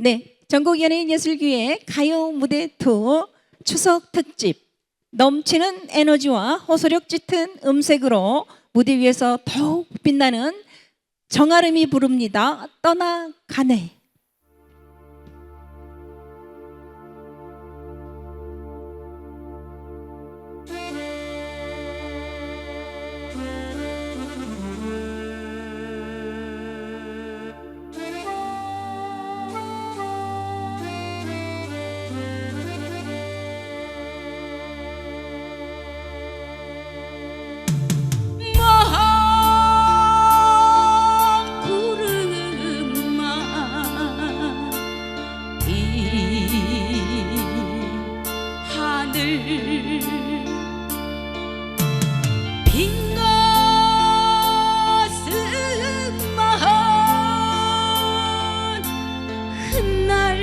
네, 전국 연예인 예술교회 가요 무대 투 추석 특집 넘치는 에너지와 호소력 짙은 음색으로 무대 위에서 더욱 빛나는 정아름이 부릅니다. 떠나가네. 하늘 빈 가슴만 흩날리네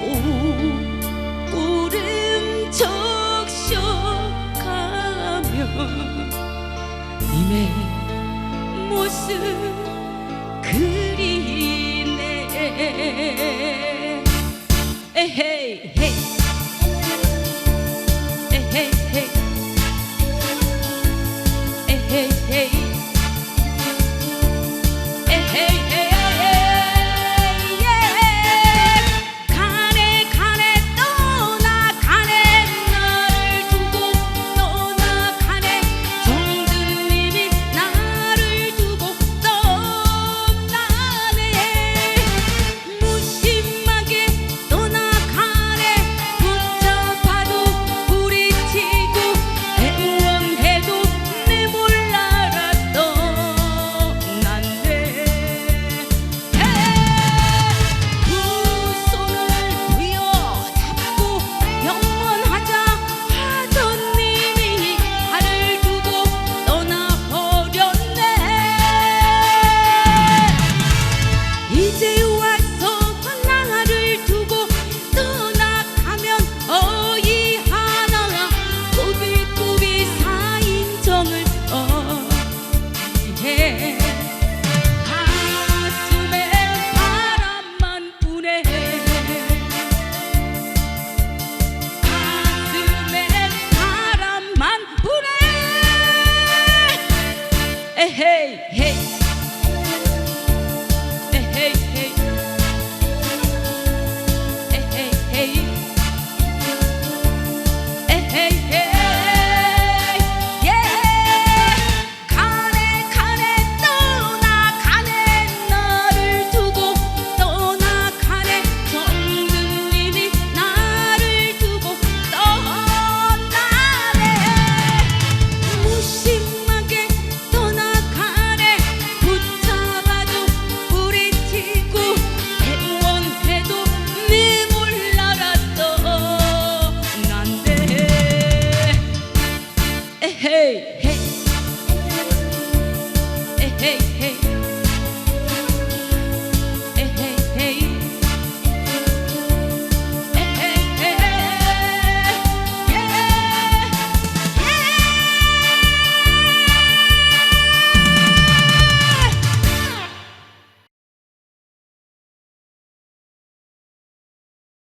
오 구름 적셔가며 님의 모습 에 hey. hey, hey.